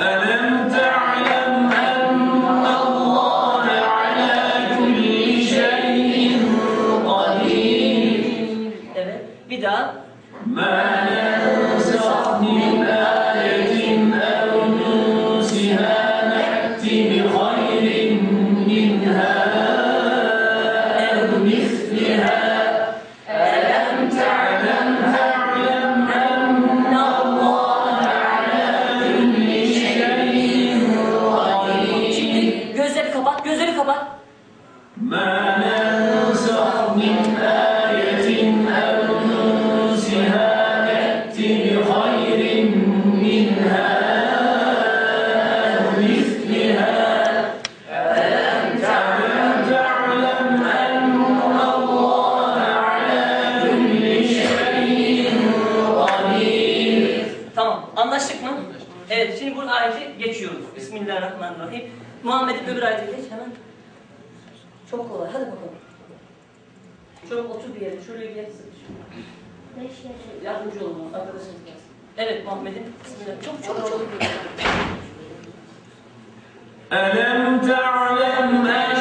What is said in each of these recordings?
Amen. Bismillahirrahmanirrahim. Muhammed'in öbür ayetine geç hemen. Çok kolay. Hadi bakalım. Şöyle otur bir yere. Şöyle bir yere sıkış. Yardımcı olun. Arkadaşınız gelsin. Evet Muhammed'in. Bismillah. Çok çok çok. Elem ta'lem enne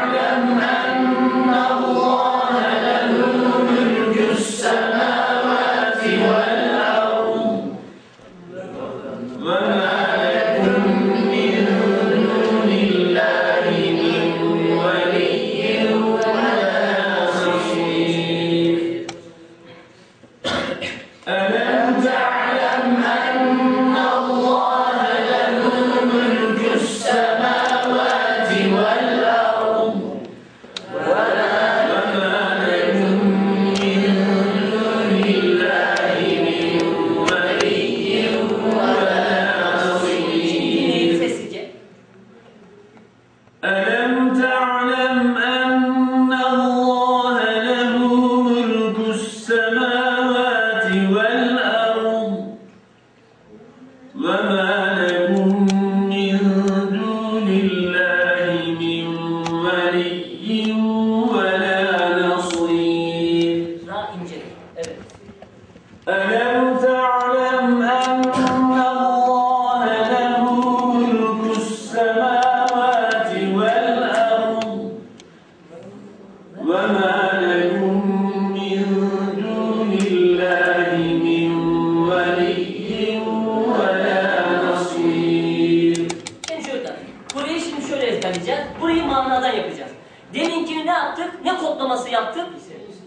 Amen.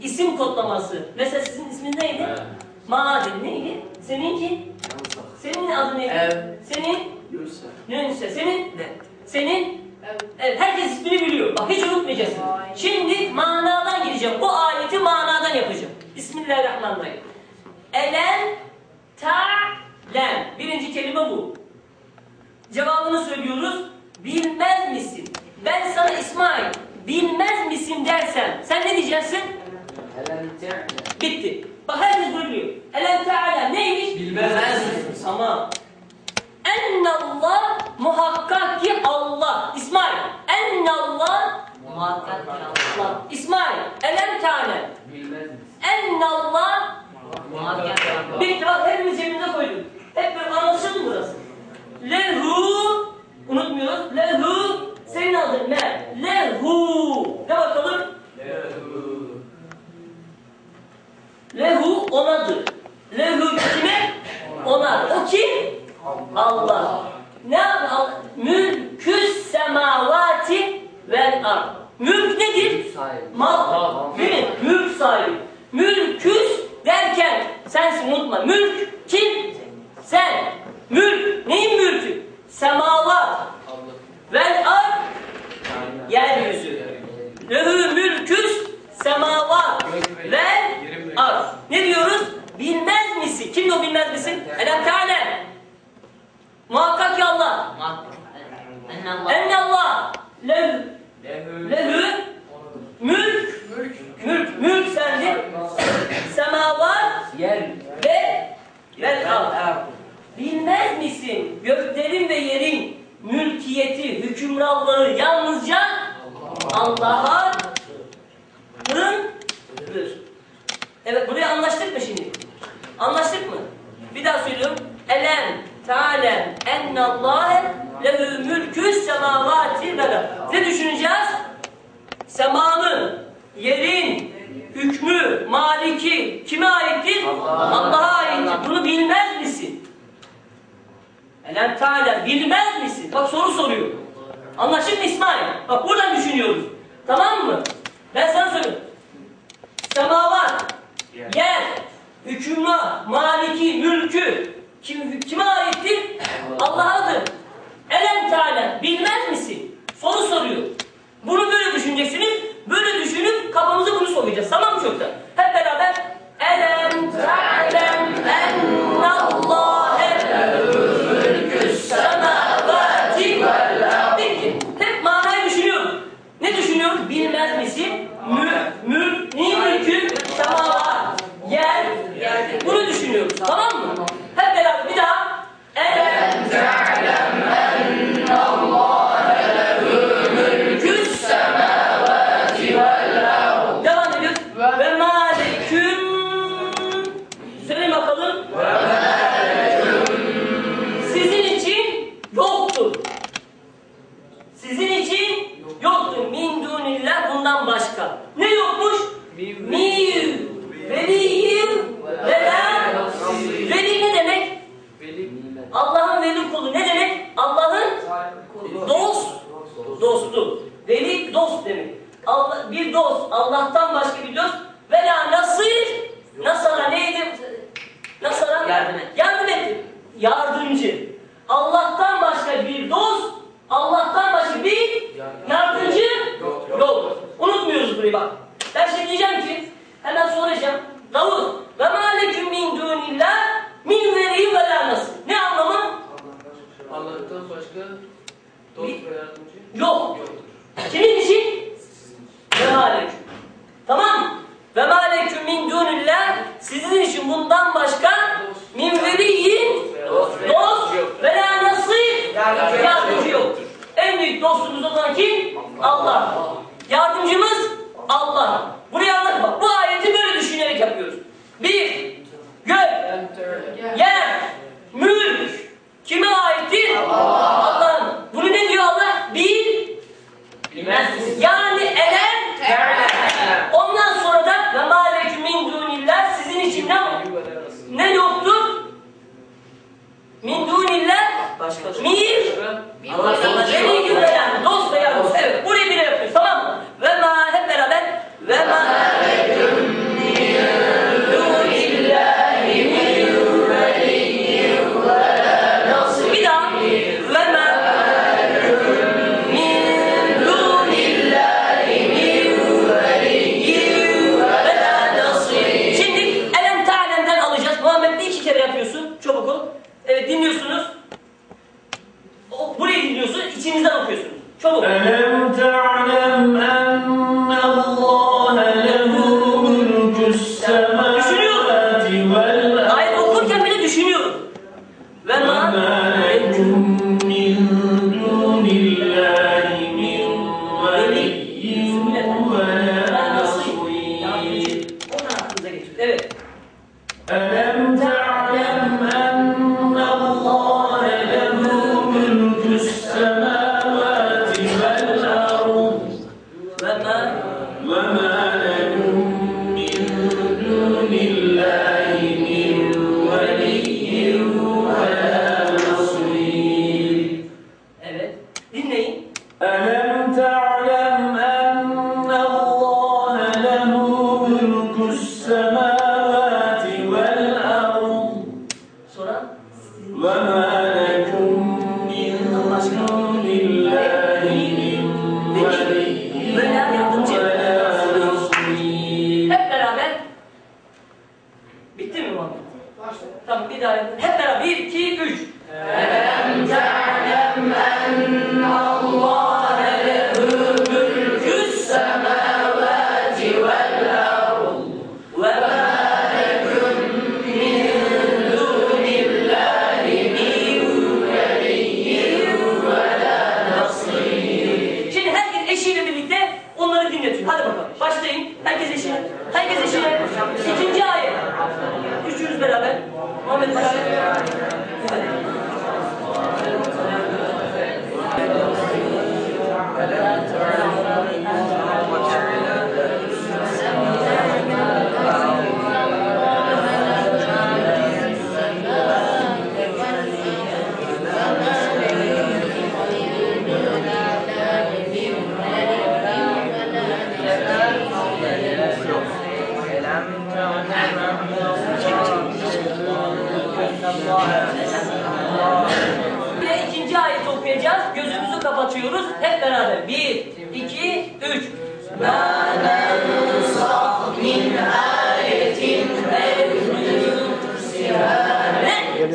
İsim kodlaması. Mesela sizin ismin neydi? Maadil neydi? Seninki? Senin adın neydi? Ev. Senin? Yunus'e. Senin? Senin? Evet, herkes ismini biliyor. Bak hiç unutmayacaksın. Şimdi manadan gireceğim. Bu ayeti manadan yapacağım. Bismillahirrahmanirrahim. Elen ta'lem. Birinci kelime bu. Cevabını söylüyoruz. Bilmez misin? Ben sana İsmail bilmez misin dersem sen ne diyeceksin? it. onadır. Lehü kime? Onadır. O kim? Allah. Ne yapar? Mülküs semavati vel ar. Mülk nedir? Mal. Değil mi? Mülk sahibi. Mülküs derken sensin unutma. Mülk kim? Sen. Mülk. Neyin mülkü? Semavat. Vel ar. Yeryüzü. Lehü mülküs semavat. Vel Az. Ne diyoruz? Anlaştık mı? Bir daha söylüyorum. Elem ta'lem ennallâhe lehü mülkü semavati vel Ne düşüneceğiz? Semanın, yerin, hükmü, maliki kime aittir? Allah'a Allah aittir. Bunu bilmez misin? Elem ta'lem bilmez misin? Bak soru soruyor. Anlaşıldı mı İsmail? Bak buradan düşünüyoruz. Tamam mı? Ben sana söylüyorum. Semavat, yer, Hüküma, maliki, mülkü. Kim, kime Allah'ın kulu. Ne demek? Allah'ın dost, dostu. Veli dost demek. Allah, bir dost Allah'tan başka Allah'tan başka dost yardımcı yok. yoktur. Kimin için? Ve maleküm. Tamam mı? Ve maleküm min dunillah sizin için bundan başka min veliyyin dost ve la nasib yardımcı yoktur. En büyük dostumuz olan kim? Allah. Yardımcımız Allah.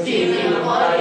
Jesus.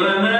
Amen.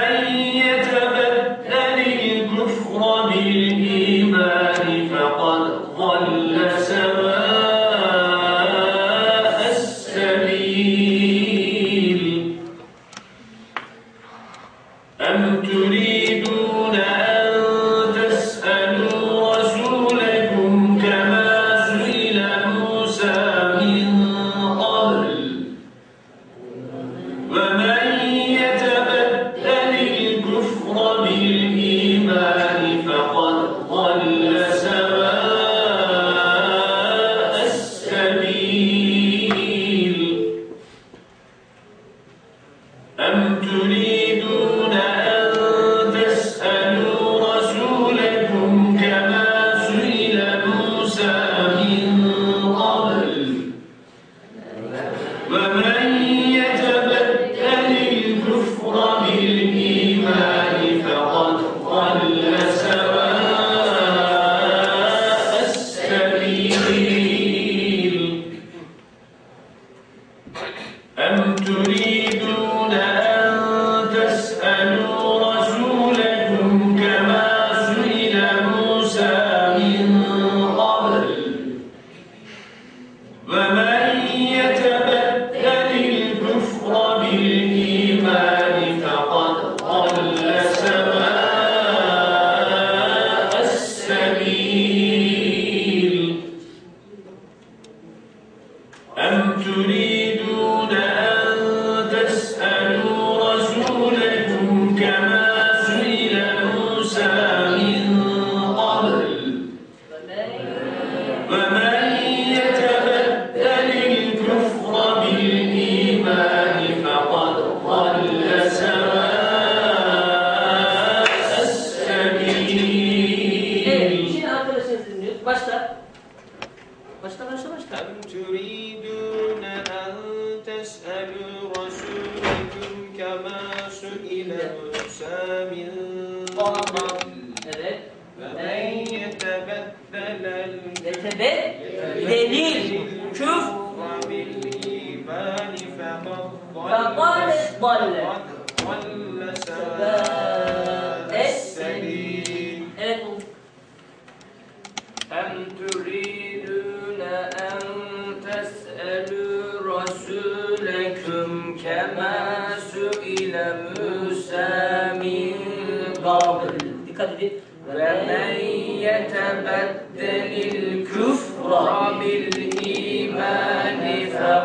ebdel el küfra bil iman fekad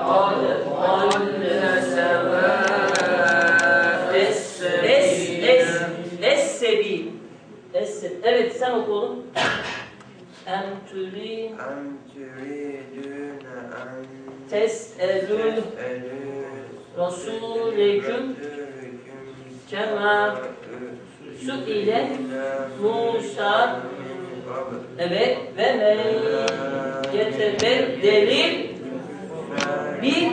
dalle sebil. Es Evet sen oku oğlum. Em turi Em turidune em Tes elül. Resuleküm Kema Su ile Musa Evet. Ve men yetebeddelil bil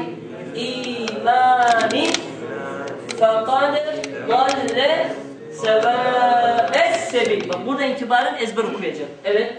imanin fakad dalle sevâ es sebil. Bak buradan itibaren ezber okuyacağım. Evet.